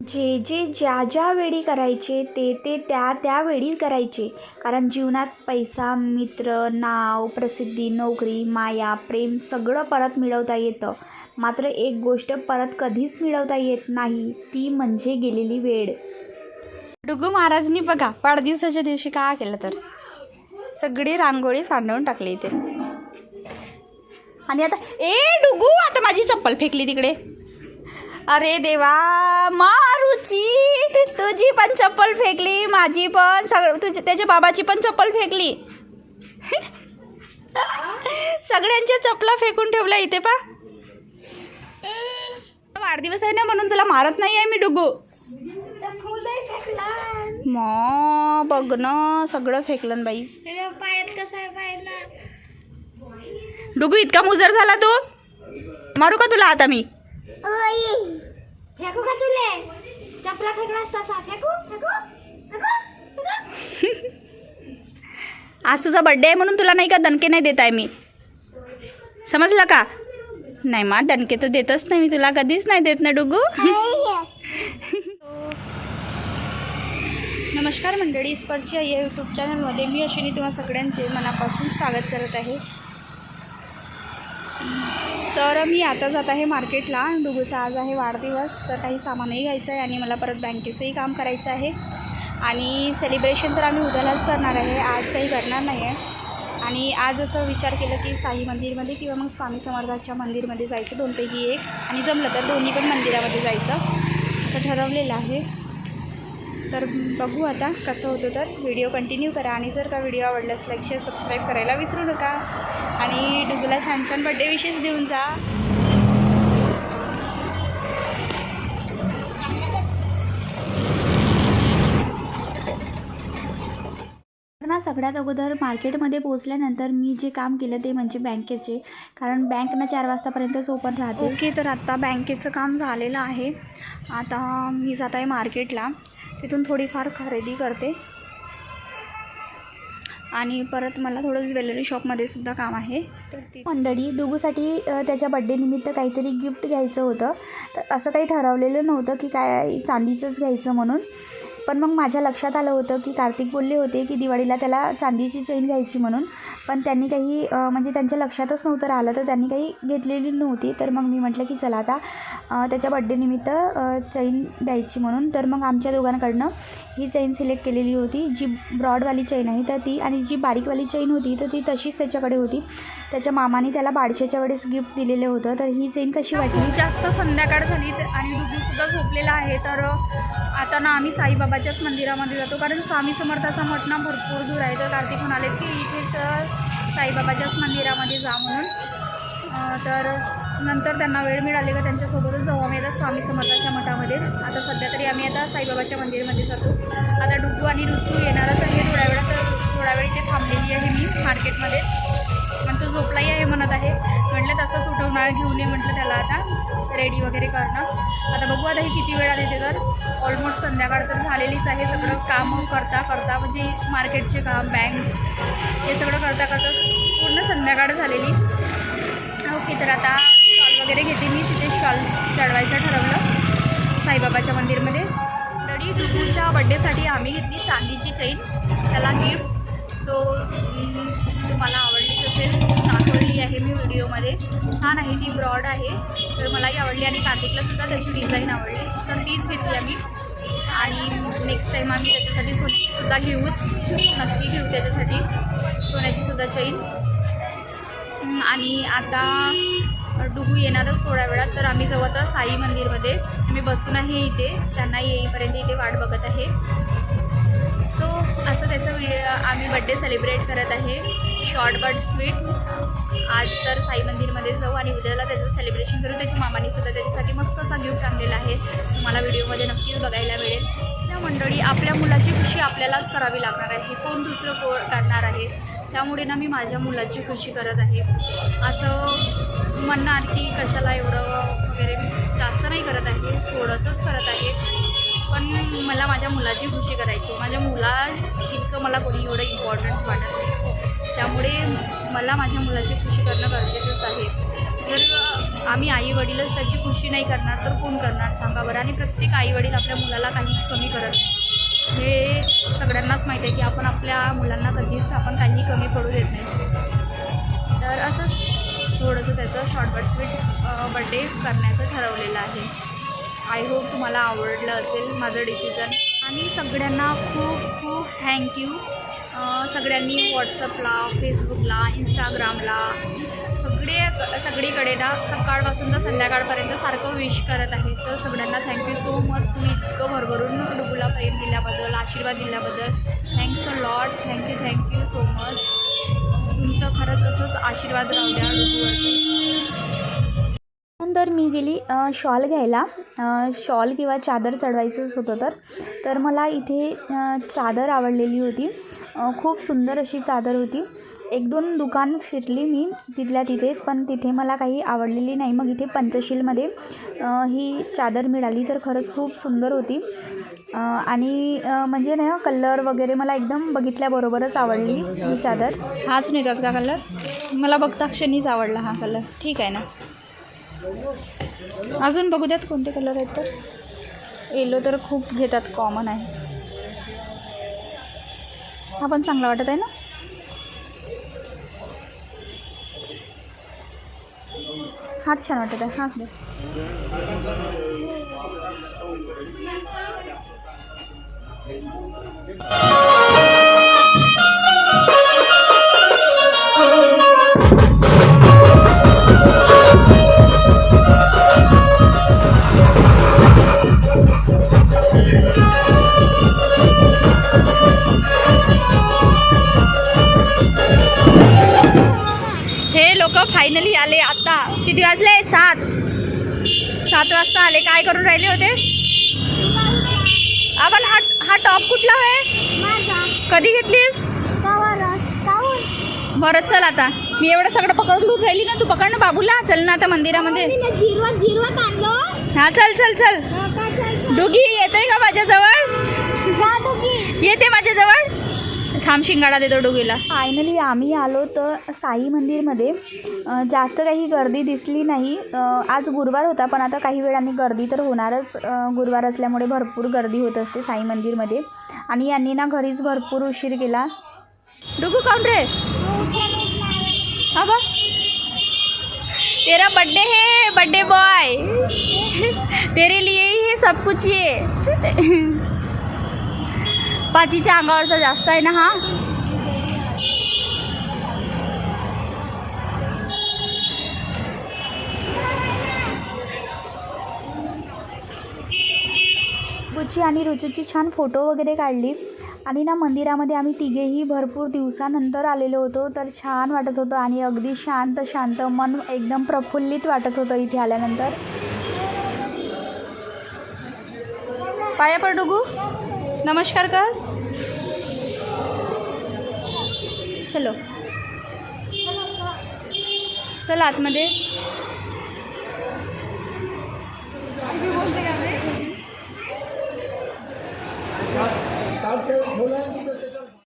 जे जे ज्या ज्या वेळी करायचे ते ते त्या त्यावेळी करायचे. कारण जीवनात पैसा मित्र नाव प्रसिद्धी नोकरी माया प्रेम सगळं परत मिळवता येतं. मात्र एक गोष्ट परत कधीच मिळवता येत नाही ती म्हणजे गेलेली वेळ. डुगू महाराजनी बघा वाढदिवसाच्या दिवशी काय केलं तर? सगळी रांगोळी सांडवून टाकली इथे. आणि आता ए डुगू आता माझी चप्पल फेकली तिकडे. अरे देवा मारुची तुझी पण चप्पल फेकली माझी पण. सगळं तुझी त्याच्या बाबाची पण चप्पल फेकली. सगळ्यांच्या चपला फेकून ठेवल्या इथे पा. वाढदिवस आहे ना म्हणून तुला मारत नाही आहे मी डुगू. म बघ ना सगळं फेकलं बाई. पायात कसं डुगू इतका मुजर झाला तू. मारू का तुला आता मी? फेकू का तुले? चपला फेकू फेकू आज तुझा बड्डे आहे म्हणून तुला नाही का दणके नाही देत आहे मी? समजलं का? नाही मा दणके तर देतच नाही मी तुला. कधीच नाही देत ना डुगू. नमस्कार मंडळी स्पर्शच्या या यूट्यूब चॅनलमध्ये मी अश्विनी तुम्हा सगळ्यांचे मनापासून स्वागत करत आहे. तर मी आता जात आहे मार्केटला. डुगूचा आज आहे वाढदिवस तर काही सामानही घ्यायचं आहे आणि मला परत बँकेचंही काम करायचं आहे. आणि सेलिब्रेशन तर आम्ही उद्यालाच करणार आहे आज काही करणार नाही आहे आणि आज असं विचार केलं की साई मंदिरमध्ये किंवा मग स्वामी समर्थाच्या मंदिरमध्ये जायचं दोनपैकी एक. आणि जमलं तर दोन्ही पण मंदिरामध्ये जायचं असं ठरवलेलं आहे. तर बघू आता कसं होतं तर व्हिडिओ कंटिन्यू करा. आणि जर का व्हिडिओ आवडल्यास लाईक शेअर सबस्क्राईब करायला विसरू नका. आणि डुगूला छान छान बड्डे विशेष देऊन जा. ना सगळ्यात अगोदर मार्केटमध्ये पोहोचल्यानंतर मी जे काम केलं ते म्हणजे बँकेचे. कारण बँक ना चार वाजतापर्यंतच ओपन राहते. ओके तर आता बँकेचं काम झालेलं आहे. आता मी जात आहे मार्केटला. तिथून थोडीफार खरेदी करते. आणि परत मला थोडं ज्वेलरी शॉपमध्ये सुद्धा काम आहे. तर ती मंडळी डुगूसाठी त्याच्या बड्डेनिमित्त काहीतरी गिफ्ट घ्यायचं होतं. तर असं काही ठरवलेलं नव्हतं की काय चांदीचंच घ्यायचं म्हणून. पण मग माझ्या लक्षात आलं होतं की कार्तिक बोलले होते की दिवाळीला त्याला चांदीची चेन घ्यायची म्हणून. पण त्यांनी काही म्हणजे त्यांच्या लक्षातच नव्हतं राहिलं तर त्यांनी काही घेतलेली नव्हती. तर मग मी म्हटलं की चला आता त्याच्या बड्डेनिमित्त चैन द्यायची म्हणून. तर मग आमच्या दोघांकडनं ही चैन सिलेक्ट केलेली होती. जी ब्रॉडवाली चैन आहे तर ती आणि जी बारीकवाली चैन होती तर ती तशीच त्याच्याकडे होती. त्याच्या मामाने त्याला बाडशेच्या वेळेस गिफ्ट दिलेलं होतं. तर ही चैन कशी वाटली? जास्त संध्याकाळ झाली आणि डुगूसुद्धा झोपलेला आहे. तर आता ना आम्ही साईबाबा साईबाबाच्याच मंदिरामध्ये जातो. कारण स्वामी समर्थाचा मठ ना भरपूर दूर आहे. तर कार्तिक म्हणाले की इथेच साईबाबाच्याच मंदिरामध्ये जा म्हणून. तर नंतर त्यांना वेळ मिळाली का त्यांच्यासोबतच जाऊ आम्ही आता स्वामी समर्थाच्या मठामध्ये. आता सध्या तरी आम्ही आता साईबाबाच्या मंदिरमध्ये जातो. आता डुगू आणि रुचू येणारच आहे. थोड्या वेळात तर थोड्या वेळ इथे थांबलेली आहे मी मार्केटमध्ये. पण तो झोपलाही आहे म्हणत आहे. म्हटलं तसंच उठवणार घेऊन ये म्हटलं त्याला आता. रेडी वगैरे करणं. आता बघू आता हे किती वेळा देते तर. ऑलमोस्ट संध्याकाळ तर झालेलीच आहे. सगळं कामं करता करता म्हणजे मार्केटचे काम बँक हे सगळं करता करता पूर्ण संध्याकाळ झालेली. ओके तर आता स्टॉल वगैरे घेते मी. तिथे स्टॉल चढवायचं ठरवलं. साईबाबाच्या मंदिरमध्ये. तरी डुगूच्या बड्डेसाठी आम्ही घेतली चांदीची चैन. त्याला गिफ्ट सो तुम्हाला आवडलीच असेल आहे मी व्हिडिओमध्ये. छान आहे ती ब्रॉड आहे. तर मलाही आवडली आणि कार्तिकला सुद्धा त्याची डिझाईन आवडली. तर तीच घेतली आम्ही. आणि नेक्स्ट टाईम आम्ही त्याच्यासाठी सोन्याचीसुद्धा घेऊच. नक्की घेऊ त्याच्यासाठी. सोन्याचीसुद्धा चैन आणि आता डुगू येणारच थोड्या वेळात. तर आम्ही जवळ तर साई मंदिरमध्ये. आम्ही बसून आहे इथे. त्यांना येईपर्यंत इथे वाट बघत आहे. सो असं त्याचं व्हिडिओ आम्ही बड्डे सेलिब्रेट करत आहे. शॉर्ट बट स्वीट आज तर साई मंदिरमध्ये जाऊ आणि उद्याला त्याचं सेलिब्रेशन करू. त्याच्या मामाने सुद्धा त्याच्यासाठी मस्त असा गिफ्ट आणलेला आहे. तुम्हाला व्हिडिओमध्ये नक्कीच बघायला मिळेल. त्या मंडळी आपल्या मुलाची खुशी आपल्यालाच करावी लागणार आहे. कोण दुसरं को करणार आहे? त्यामुळे ना मी माझ्या मुलाची खुशी करत आहे. असं म्हणणार की कशाला एवढं वगैरे जास्त नाही करत आहे. थोडंसंच करत आहे. पण मला माझ्या मुलाची खुशी करायची माझ्या मुला इतकं मला कोणी एवढं इम्पॉर्टंट वाटत नाही. त्यामुळे मला माझ्या मुलाची खुशी करणं गरजेचंच आहे. जर आम्ही आईवडीलच त्याची खुशी नाही करणार तर कोण करणार? सांगा बरं. आणि प्रत्येक आईवडील आपल्या मुलाला काहीच कमी करत नाही. हे सगळ्यांनाच माहीत आहे की आपण आपल्या मुलांना कधीच आपण काही कमी पडू देत नाही. तर असंच थोडंसं त्याचं शॉर्टकट स्वीट बड्डे करण्याचं ठरवलेलं आहे. आय होप तुम्हाला आवडलं असेल माझं डिसिजन. आणि सगळ्यांना खूप खूप थँक्यू सगळ्यांनी व्हॉट्सअपला फेसबुकला इंस्टाग्रामला सगळे सगळीकडे ना सकाळपासून तर संध्याकाळपर्यंत सारखं विश करत आहे तर सगळ्यांना थँक्यू सो मच तुम्ही इतकं भरभरून डुगूला प्रेम दिल्याबद्दल आशीर्वाद दिल्याबद्दल. Thanks a lot thank you thank you so much तुमचं खरंच असंच आशीर्वाद राहू द्या. तर मी गेली शॉल घ्यायला. शॉल किंवा चादर चढवायचंच होतं तर. तर मला इथे चादर आवडलेली होती. खूप सुंदर अशी चादर होती. एक दोन दुकान फिरली मी तिथल्या तिथेच पण तिथे मला काही आवडलेली नाही. मग इथे पंचशीलमध्ये ही चादर मिळाली तर खरंच खूप सुंदर होती. आणि म्हणजे ना कलर वगैरे मला एकदम बघितल्याबरोबरच आवडली ही चादर. हाच नेतात का कलर? मला बघता क्षणीच आवडला हा कलर. ठीक आहे ना? अजून बघू द्यात कोणते कलर आहेत तर. येलो तर खूप घेतात कॉमन आहे. हा पण चांगला वाटत आहे ना? हाच छान वाटत आहे हाच दे. Thank you. फायनली आले आता. किती वाजले? सात. सात वाजता आले. काय करून राहिले होते? आपण हा हा टॉप कुठला आहे कधी घेतलीस? बरं चल आता. मी एवढं सगळं पकडून राहिली ना तू पकड ना बाबूला. चल ना आता मंदिरामध्ये. हा चल चल चल. डुगी येते का माझ्याजवळ. येते माझ्याजवळ? थांब शिंगाडा देतो डुगीला. फायनली आम्ही आलो तर साई मंदिरमध्ये. जास्त काही गर्दी दिसली नाही. आज गुरुवार होता पण आता काही वेळाने गर्दी तर होणारच. गुरुवार असल्यामुळे भरपूर गर्दी होत असते साई मंदिरमध्ये. आणि यांनी ना घरीच भरपूर उशीर केला. डुगू काउन रे? अब तेरा बर्थडे है बर्थडे बॉय। तेरे लिए ही है सब कुछ ये। पाचीच्या अंगावरचा जास्त आहे ना हा? बुची आणि रुजूची छान फोटो वगैरे काढली. आणि ना मंदिरामध्ये आम्ही तिघेही भरपूर दिवसानंतर आलेलो होतो. तर छान वाटत होतं आणि अगदी शांत शांत मन एकदम प्रफुल्लित वाटत होतं इथे आल्यानंतर. पाया पड डुगू. नमस्कार कर. चलो. चल आतमध्ये.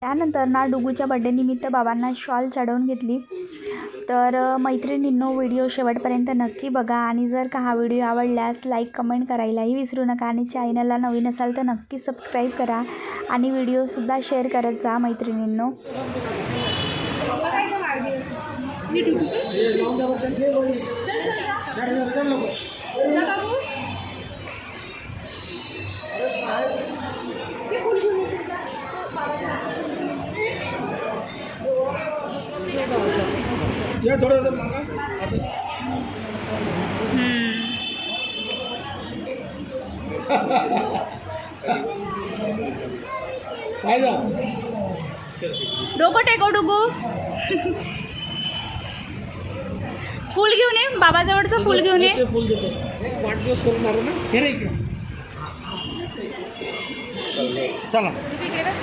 त्यानंतर ना डुगूच्या बड्डेनिमित्त बाबांना शॉल चढवून घेतली. तर मैत्रिणींनो व्हिडिओ शेवटपर्यंत नक्की बघा आणि जर का हा व्हिडिओ आवडल्यास लाईक कमेंट करायलाही विसरू नका आणि चॅनलला नवीन असाल तर नक्की सबस्क्राईब करा आणि व्हिडिओसुद्धा शेअर करत जा मैत्रिणींनो. काय जा डोकं टेको डुगू. फूल घेऊन ये बाबाजवळचं फूल घेऊन ये. फुल देतो. वाटदिवस करून मारू ना? हे रे इकडे. चला. इकडे बघ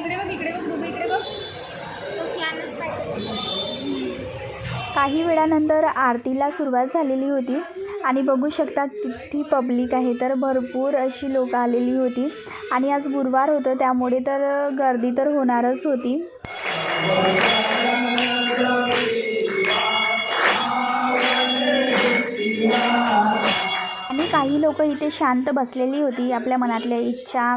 इकडे बघ इकडे बघ डुगू इकडे बघ तो क्लासच पाहिजे. काही वेळानंतर आरतीला सुरुवात झालेली होती. आणि बघू शकता किती पब्लिक आहे. तर भरपूर अशी लोक आलेली होती. आणि आज गुरुवार होतं त्यामुळे तर गर्दी तर होणारच होती. आणि काही लोक इथे शांत बसलेली होती आपल्या मनातल्या इच्छा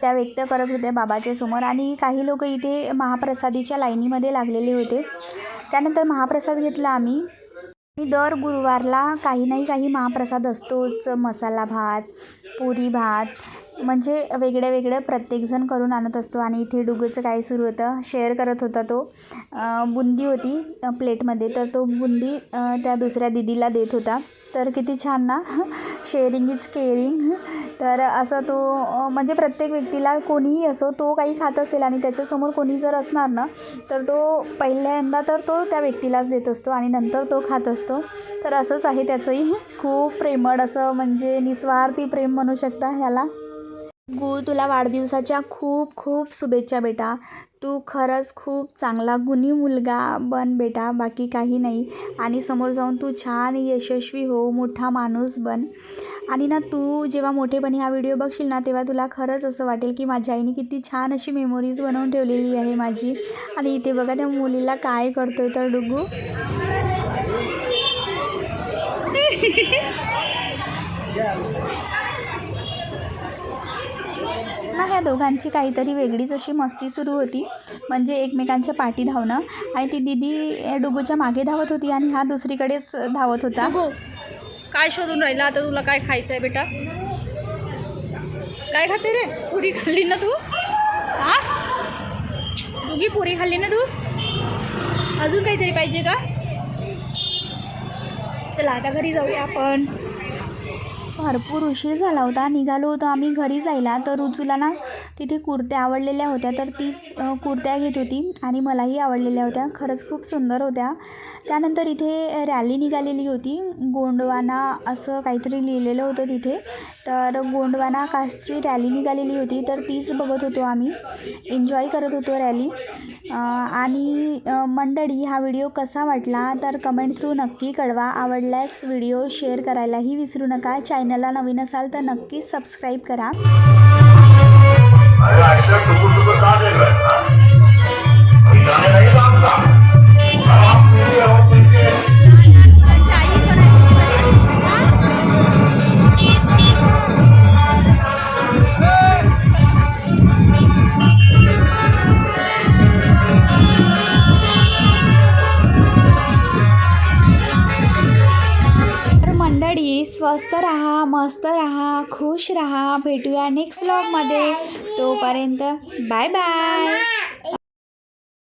त्या व्यक्त करत होत्या बाबाच्या समोर. आणि काही लोक इथे महाप्रसादीच्या लाईनीमध्ये लागलेले होते. त्यानंतर महाप्रसाद घेतला आम्ही. दर गुरुवारला काही नाही काही महाप्रसाद असतोच. मसाला भात पुरी भात म्हणजे वेगळं वेगळं प्रत्येकजण करून आणत असतो. आणि इथे डुगूचं काय सुरू होतं? शेअर करत होता तो. बुंदी होती प्लेटमध्ये. तर तो बुंदी त्या दुसऱ्या दिदीला देत होता. तर किती छान ना. शेअरिंग इज केअरिंग तर असं तो म्हणजे प्रत्येक व्यक्तीला कोणीही असो तो काही खात असेल आणि त्याच्यासमोर कोणी जर असणार ना तर तो पहिल्यांदा तर तो त्या व्यक्तीलाच देत असतो आणि नंतर तो खात असतो. तर असंच आहे त्याचंही खूप प्रेमळ असं म्हणजे निस्वार्थी प्रेम म्हणू शकता ह्याला. गु तुला वाढदिवसाच्या खूप खूप शुभेच्छा बेटा. तू खरंच खूप चांगला गुणी मुलगा बन बेटा बाकी काही नाही. आणि समोर जाऊन तू छान यशस्वी हो मोठा माणूस बन. आणि ना तू जेव्हा मोठेपणी हा व्हिडिओ बघशील ना तेव्हा तुला खरंच असं वाटेल की माझ्या आईने किती छान अशी मेमोरीज बनवून ठेवलेली आहे माझी. आणि इथे बघा त्या मुलीला काय करतोय तर डुगू. या दोघांची काहीतरी वेगळीच अशी मस्ती सुरू होती. म्हणजे एकमेकांच्या पाठी धावणं. आणि ती दिदी डुगूच्या मागे धावत होती आणि हा दुसरीकडेच धावत होता. डुगू काय शोधून राहिला? आता तुला काय खायचं आहे बेटा? काय खाते रे? पुरी खाल्ली ना तू? हा? डुगी पुरी खाल्ली ना तू? अजून काहीतरी पाहिजे का? चला आता घरी जाऊया आपण. भरपूर उशीर झाला होता. निघालो होतो आम्ही घरी जायला. तर रुजूला ना तिथे कुर्त्या आवडलेल्या होत्या तर तीच कुर्त्या घेत होती आणि मलाही आवडलेल्या होत्या. खरंच खूप सुंदर होत्या. त्यानंतर इथे रॅली निघालेली होती. गोंडवाना असं काहीतरी लिहिलेलं होतं तिथे. तर गोंडवाना कास्टची रॅली निघालेली होती तर तीच बघत होतो आम्ही. एन्जॉय करत होतो रॅली. आणि मंडळी हा व्हिडिओ कसा वाटला? तर कमेंट थ्रू नक्की कळवा. आवडल्यास व्हिडिओ शेअर करायलाही विसरू नका. चॅनलला नवीन असाल तर नक्कीच सबस्क्राईब करा. अरे ऐसा टुकुर टुकुर कहाँ रहा मंडळी स्वस्त राहा मस्त राहा खुश राहा. भेटूया नेक्स्ट ब्लॉगमध्ये तोपर्यंत बाय बाय